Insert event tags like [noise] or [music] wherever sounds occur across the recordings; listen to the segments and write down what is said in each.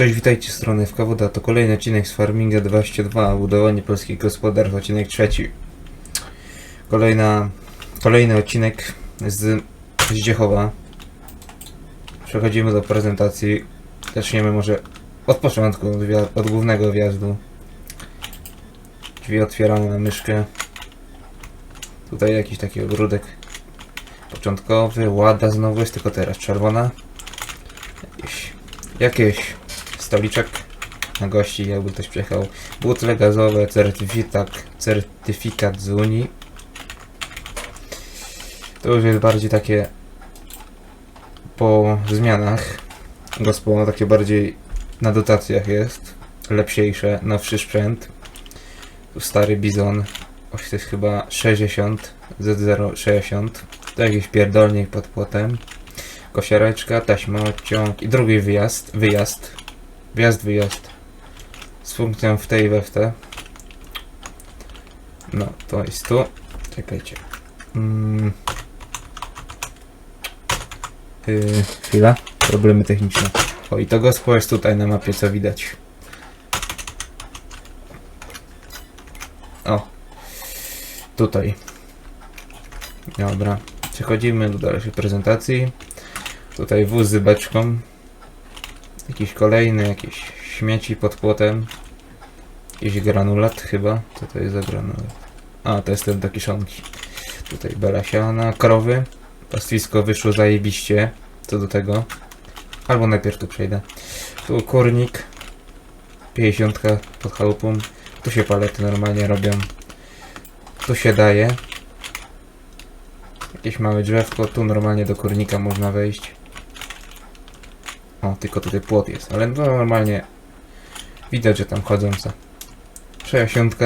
Cześć, witajcie strony FK Woda. To kolejny odcinek z Farminga 22, budowanie polskich gospodarstw, odcinek trzeci. Kolejna, kolejny odcinek z Zdziechowa. Przechodzimy do prezentacji. Zaczniemy może od początku, od głównego wjazdu. Drzwi otwieramy na myszkę. Tutaj jakiś taki ogródek początkowy. Łada znowu jest, tylko teraz czerwona. Jakieś, jakieś stoliczek na gości, jakby ktoś przyjechał. Butle gazowe, certyfikat, certyfikat z Unii. To już jest bardziej takie po zmianach. Gospo takie bardziej na dotacjach jest. Lepsiejsze, nowszy sprzęt. Tu stary bizon. Oj, to jest chyba 60, Z060. To jakiś pierdolnik pod płotem. Kosiareczka, taśma, odciąg i drugi wyjazd. Wyjazd. Wjazd, wyjazd. Z funkcją w tej i we w te. No, to jest tu. Czekajcie. Mm. Yy, chwila. Problemy techniczne. O, i to gospo jest tutaj na mapie, co widać. O. Tutaj. Dobra. Przechodzimy do dalszej prezentacji. Tutaj wóz z beczką. Jakiś kolejny, jakieś śmieci pod płotem. Jakiś granulat chyba. Co to jest za granulat? A, to jest ten do kiszonki. Tutaj belasiana, krowy. Pastwisko wyszło zajebiście. Co do tego. Albo najpierw tu przejdę. Tu kurnik. 50 pod chałupą. Tu się palety normalnie robią. Tu się daje. Jakieś małe drzewko. Tu normalnie do kurnika można wejść. O, tylko tutaj płot jest, ale no normalnie widać, że tam chodząca. 60.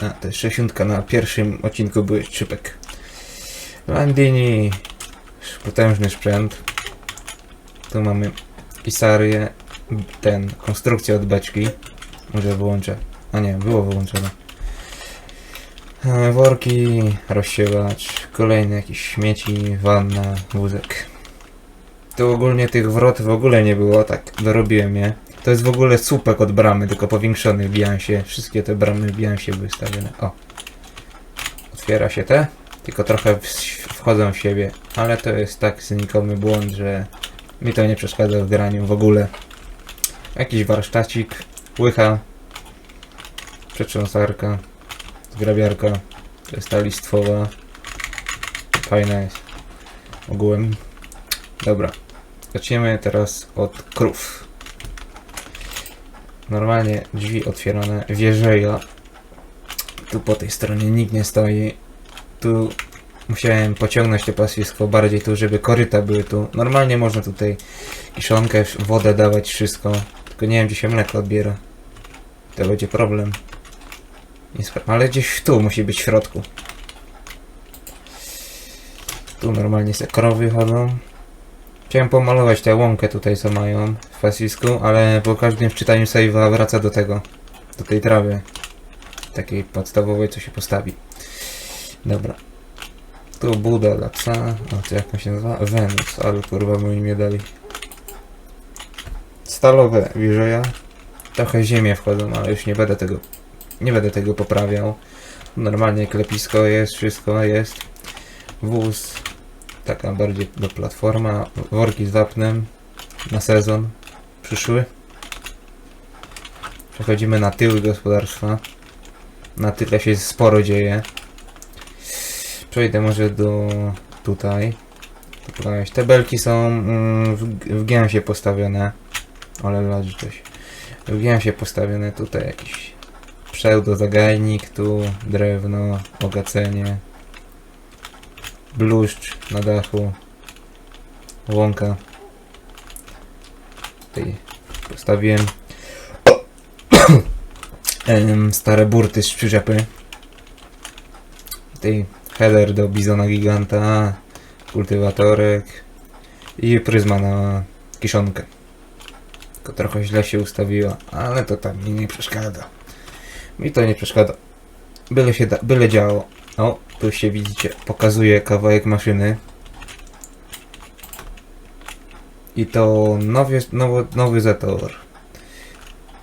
A, to jest 60 na pierwszym odcinku były szczypek. Landini. Potężny sprzęt. Tu mamy pisarię, ten, konstrukcję od beczki. Może wyłączę. A nie, było wyłączone. E, Worki, rozsiewacz, kolejne jakieś śmieci, wanna, wózek. Tu ogólnie tych wrot w ogóle nie było, tak dorobiłem je. To jest w ogóle słupek od bramy, tylko powiększony, wbijam się. Wszystkie te bramy wbijam się były stawione. O. Otwiera się te, tylko trochę w, wchodzą w siebie. Ale to jest tak znikomy błąd, że mi to nie przeszkadza w graniu w ogóle. Jakiś warsztacik, łycha, przetrząsarka, zgrabiarka, to jest ta listwowa. Fajna jest. Ogółem Dobra. Zaczniemy teraz od krów. Normalnie drzwi otwierane, wieżeja. Tu po tej stronie nikt nie stoi. Tu musiałem pociągnąć to paswisko bardziej tu, żeby koryta były tu. Normalnie można tutaj kiszonkę, wodę dawać, wszystko. Tylko nie wiem, gdzie się mleko odbiera. To będzie problem. Ale gdzieś tu musi być w środku. Tu normalnie se krowy chodzą. Chciałem pomalować tę łąkę tutaj, co mają w pasisku, ale po każdym wczytaniu save'a wraca do tego, do tej trawy. Takiej podstawowej, co się postawi. Dobra. Tu Buda dla psa. O, to jak on się nazywa? Venus, ale kurwa moi mnie dali. Stalowe wieżeja. Trochę ziemię wchodzą, ale już nie będę tego, nie będę tego poprawiał. Normalnie klepisko jest, wszystko jest. Wóz, taka bardziej do platforma, worki z wapnem na sezon przyszły. Przechodzimy na tyły gospodarstwa. Na tyle się sporo dzieje. Przejdę może do tutaj. Te belki są mm, w, w gęsie postawione. Ale leży coś. W gęsie postawione tutaj jakiś pseudo zagajnik, tu drewno, ogacenie bluszcz na dachu, łąka. Tutaj postawiłem [clears throat] em, stare burty z przyczepy. Tutaj header do bizona giganta, kultywatorek i pryzma na kiszonkę. Tylko trochę źle się ustawiła, ale to tam mi nie przeszkadza. Mi to nie przeszkadza. Byle się da, byle działo. O, tu się widzicie, pokazuje kawałek maszyny. I to nowy, nowy, nowy Zetor.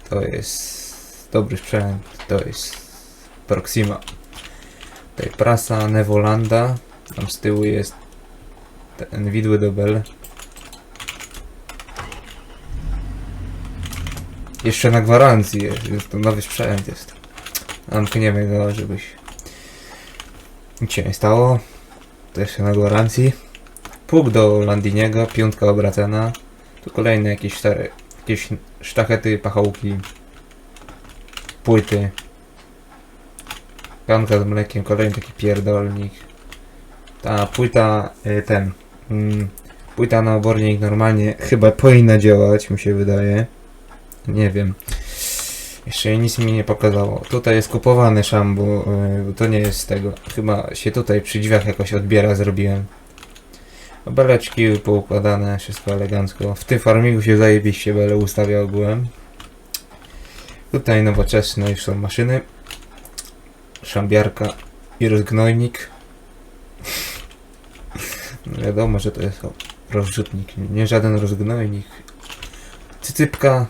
To jest dobry sprzęt. To jest Proxima. Tutaj prasa Nevolanda. Tam z tyłu jest ten widły do bel. Jeszcze na gwarancji jest, jest to nowy sprzęt jest. Zamkniemy go, żebyś nic się nie stało. Jeszcze na gwarancji. Pług do Landiniego, piątka obracana. Tu kolejne jakieś stare, jakieś sztachety, pachołki, płyty. Kanka z mlekiem, kolejny taki pierdolnik. Ta płyta, y, ten, mm, płyta na obornik normalnie chyba powinna działać, mi się wydaje. Nie wiem. Jeszcze nic mi nie pokazało. Tutaj jest kupowany szambu, y, to nie jest z tego. Chyba się tutaj przy drzwiach jakoś odbiera, zrobiłem. Beleczki poukładane, wszystko elegancko. W tym farmingu się zajebiście bele ustawia ogółem. Tutaj nowoczesne już są maszyny. Szambiarka i rozgnojnik. No wiadomo, że to jest rozrzutnik, nie żaden rozgnojnik. Cycypka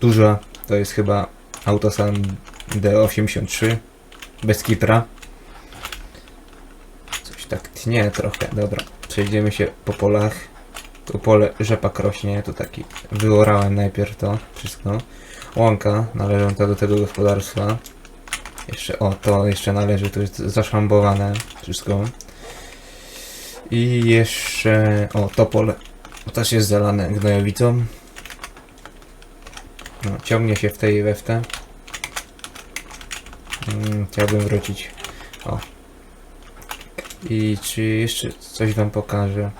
duża, to jest chyba Autosan D83 bez kitra. Coś tak tnie trochę, dobra. Przejdziemy się po polach. Tu pole rzepak rośnie, tu taki wyorałem najpierw to wszystko. Łąka należąca do tego gospodarstwa. Jeszcze, o, to jeszcze należy, to jest zaszambowane wszystko. I jeszcze, o, to pole to też jest zalane gnojowicą. No, ciągnie się w tej we w te. Mm, chciałbym wrócić. O. I czy jeszcze coś wam pokażę?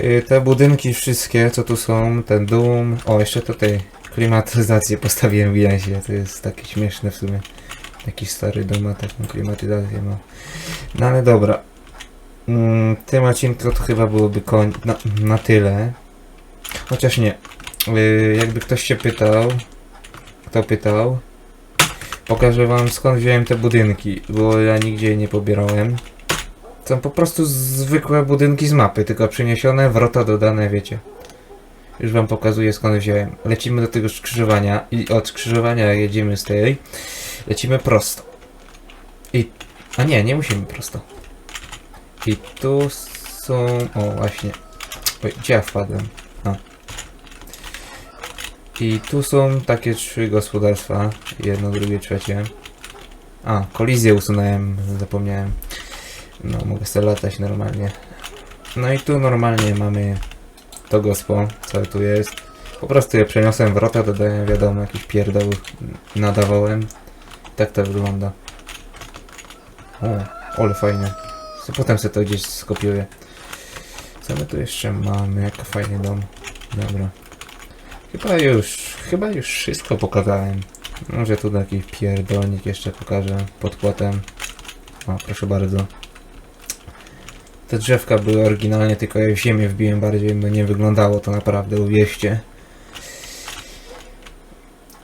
Y, Te budynki wszystkie, co tu są, ten dom. O, jeszcze tutaj klimatyzację postawiłem w Jazie. To jest takie śmieszne w sumie. Jakiś stary dom ma taką klimatyzację, no. No ale dobra. Mm, tym to chyba byłoby koń na, na tyle. Chociaż nie. Y, jakby ktoś się pytał, kto pytał, pokażę wam skąd wziąłem te budynki, bo ja nigdzie je nie pobierałem. Są po prostu zwykłe budynki z mapy, tylko przeniesione, wrota dodane, wiecie. Już wam pokazuję skąd wziąłem. Lecimy do tego skrzyżowania i od skrzyżowania jedziemy z tej, lecimy prosto. I... A nie, nie musimy prosto. I tu są... O, właśnie. Oj, gdzie ja wpadłem? A. I tu są takie trzy gospodarstwa. Jedno, drugie, trzecie. A, kolizję usunąłem, zapomniałem. No, mogę sobie latać normalnie. No i tu normalnie mamy to gospo, co tu jest. Po prostu je przeniosłem wrota, dodałem, wiadomo, jakiś pierdol nadawałem. Tak to wygląda. O, ale fajnie. So, potem sobie to gdzieś skopiuję. Co my tu jeszcze mamy? Jaki fajny dom. Dobra. Chyba już, chyba już wszystko pokazałem. Może tu taki pierdolnik jeszcze pokażę pod płotem. O, proszę bardzo. Te drzewka były oryginalnie, tylko je w ziemię wbiłem bardziej, bo nie wyglądało to naprawdę, uwierzcie.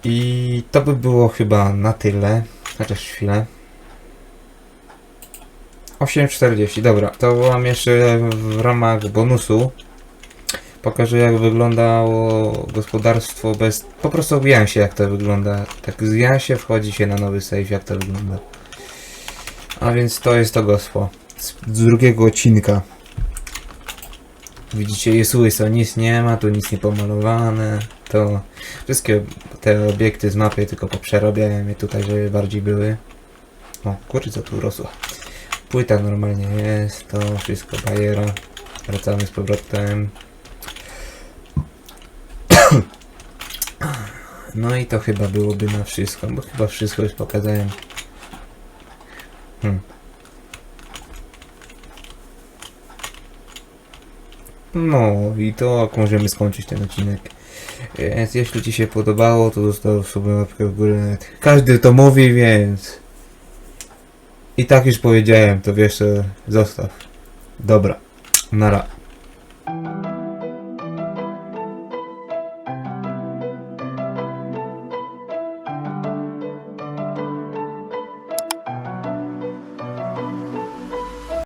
I to by było chyba na tyle. Chociaż chwilę. 8,40, dobra. To mam jeszcze w ramach bonusu. Pokażę jak wyglądało gospodarstwo bez... Po prostu obijałem się jak to wygląda. Tak zwijałem się, wchodzi się na nowy save jak to wygląda. A więc to jest to gospo. Z, drugiego odcinka. Widzicie, jest łyso, nic nie ma, tu nic nie pomalowane. To wszystkie te obiekty z mapy tylko poprzerabiałem je tutaj, żeby bardziej były. O, kurczę, tu rosło. Płyta normalnie jest, to wszystko bajera. Wracamy z powrotem. No i to chyba byłoby na wszystko, bo chyba wszystko już pokazałem. Hmm. No i to możemy skończyć ten odcinek. Więc jeśli Ci się podobało, to zostaw sobie łapkę w górę. Każdy to mówi, więc... I tak już powiedziałem, to wiesz, zostaw. Dobra, nara.